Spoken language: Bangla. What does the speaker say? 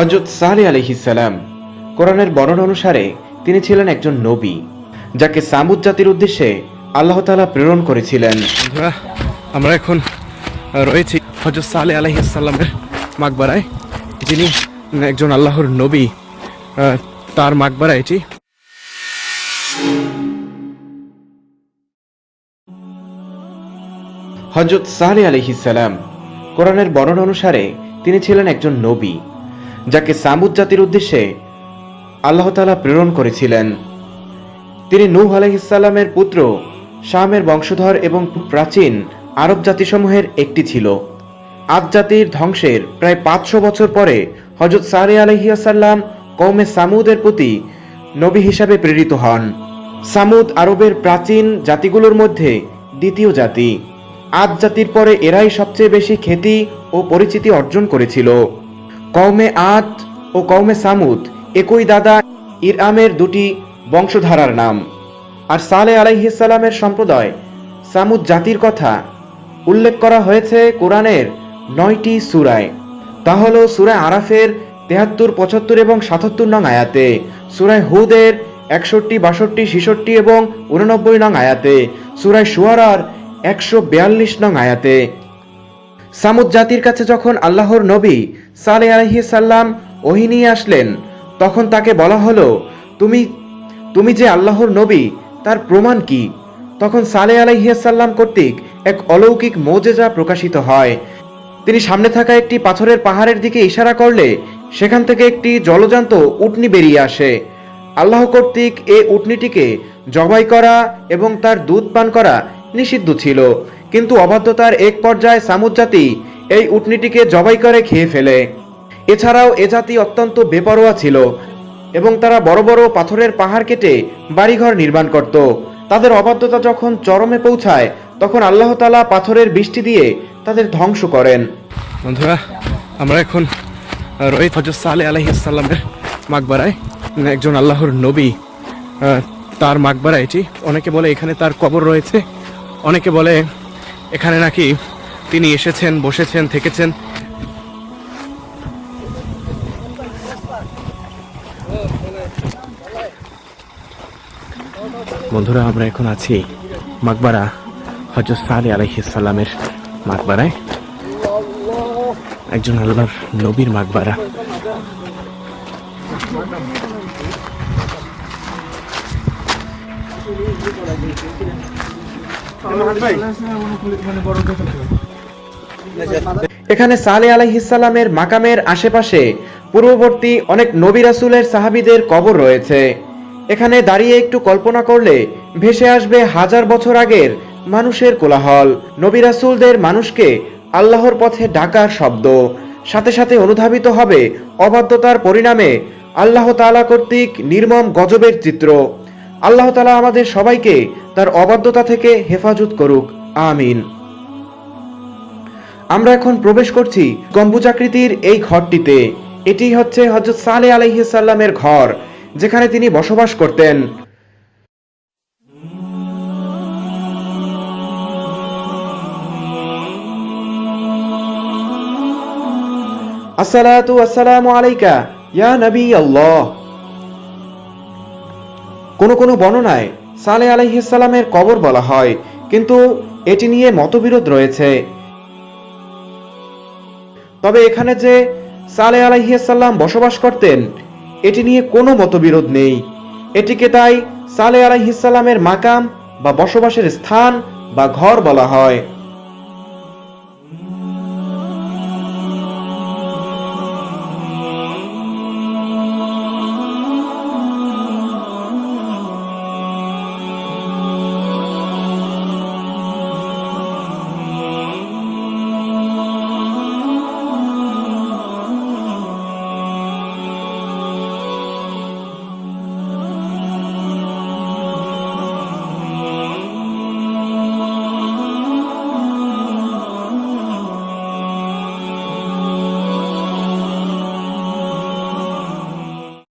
হজরত সালে আলহিসাল্লাম কোরআনের বর্ণনা অনুসারে তিনি ছিলেন একজন নবী যাকে সামুদ জাতির উদ্দেশ্যে আল্লাহ তাআলা প্রেরণ করেছিলেন। আমরা এখন রয়েছি হজরত সালে আলহিসাল্লামের মাকবারায় যিনি একজন আল্লাহর নবী তার মাকবারা এটি। হজরত সালে আলহিসাল্লাম কোরআনের বর্ণনা অনুসারে তিনি ছিলেন একজন নবী যাকে সামুদ জাতির উদ্দেশ্যে আল্লাহ তাআলা প্রেরণ করেছিলেন। তিনি নূহ আলহিসাল্লামের পুত্র, শামের বংশধর এবং প্রাচীন আরব জাতিসমূহের একটি ছিল। আদ জাতির ধ্বংসের প্রায় পাঁচশো বছর পরে হজরত সালে আলহিয়াসাল্লাম কৌমে সামুদের প্রতি নবী হিসাবে প্রেরিত হন। সামুদ আরবের প্রাচীন জাতিগুলোর মধ্যে দ্বিতীয় জাতি। আদ জাতির পরে এরাই সবচেয়ে বেশি খ্যাতি ও পরিচিতি অর্জন করেছিল। কৌমে আত ও কৌমে সামুদ, একই দাদা ইরআমের দুটি বংশধারার নাম। আর সালে আলাইহিসাল্লামের সম্প্রদায় সামুদ জাতির কথা উল্লেখ করা হয়েছে কোরআনের নয়টি সুরায়। তা হল সুরায় আরাফের তেহাত্তর, পঁচাত্তর এবং সাতাত্তর নং আয়াতে, সুরায় হুদের একষট্টি, বাষট্টি, ছিষট্টি এবং উননব্বই নং আয়াতে, সুরায় সুয়ারার একশো বিয়াল্লিশ নং আয়াতে সামুদ জাতির কাছে যখন আল্লাহর নবী সালে আলহিসাল্লাম ওহি নিয়ে আসলেন, তখন তাকে বলা হলো, তুমি তুমি যে আল্লাহর নবী, তার প্রমাণ কি? তখন সালে আলাইহিয়াসাল্লাম কর্তৃক এক অলৌকিক মোজেজা প্রকাশিত হয়। তিনি সামনে থাকা একটি পাথরের পাহাড়ের দিকে ইশারা করলে, সেখান থেকে একটি জলজান্ত উটনি বেরিয়ে আসে। আল্লাহ কর্তৃক এ উটনিটিকে জবাই করা এবং তার দুধ পান করা নিষিদ্ধ ছিল। কিন্তু অবাধ্যতার এক পর্যায়ে সামুদ জাতি এই উটনিটিকে জবাই করে খেয়ে ফেলে। এছাড়াও এ জাতি অত্যন্ত বেপরোয়া ছিল এবং তারা বড় বড় পাথরের পাহাড় কেটে বাড়িঘর নির্মাণ করত। তাদের অবাধ্যতা যখন চরমে পৌঁছায়, তখন আল্লাহ তালা পাথরের বৃষ্টি দিয়ে তাদের ধ্বংস করেন। বন্ধুরা, আমরা এখন রয়েছি হজরত সালে আলহিসাল্লামের মাকবারায় একজন আল্লাহর নবী। তার মাকবারা এটি। অনেকে বলে এখানে তার কবর রয়েছে। অনেকে বলে এখানে নাকি তিনি এসেছেন, বসেছেন, থেকেছেন। বন্ধুরা, আমরা এখন আছি মাকবারা হজরত সালে আলহিসাল্লামের মাকবারায়। একজন আল্লাহর নবীর মাকবারা। এখানে সালে আলাইহিসাল্লামের মাকামের আশেপাশে পূর্ববর্তী অনেক নবী রাসূলের সাহাবীদের কবর রয়েছে। এখানে দাঁড়িয়ে একটু কল্পনা করলে ভেসে আসবে হাজার বছর আগের মানুষের কোলাহল। নবী রাসূলদের মানুষকে আল্লাহর পথে ডাকার শব্দ। সাথে সাথে অনুধাবিত হবে অবাধ্যতার পরিণামে আল্লাহ তাআলা কর্তৃক নির্মম গজবের চিত্র। আল্লাহ তালা আমাদের সবাইকে তার অবাধ্যতা থেকে হেফাজত করুক। আমিন। আমরা এখন প্রবেশ করছি গম্বুজাকৃতির এই ঘরটিতে। এটি হচ্ছে হজরত সালে আলাইহিসাল্লামের ঘর, যেখানে তিনি বসবাস করতেন। আসসালাতু আসসালামু আলাইকা, ইয়া নবী আল্লাহ। কোন কোনো বর্ণনায় সালে আলাইহিসাল্লামের কবর বলা হয়, কিন্তু এটি নিয়ে মতবিরোধ রয়েছে। তবে এখানে যে সালে আলাইহিসাল্লাম বসবাস করতেন, এটি নিয়ে কোনো মতবিরোধ নেই। এটিকে তাই সালে আলাইহিসাল্লামের মাকাম বা বসবাসের স্থান বা ঘর বলা হয়।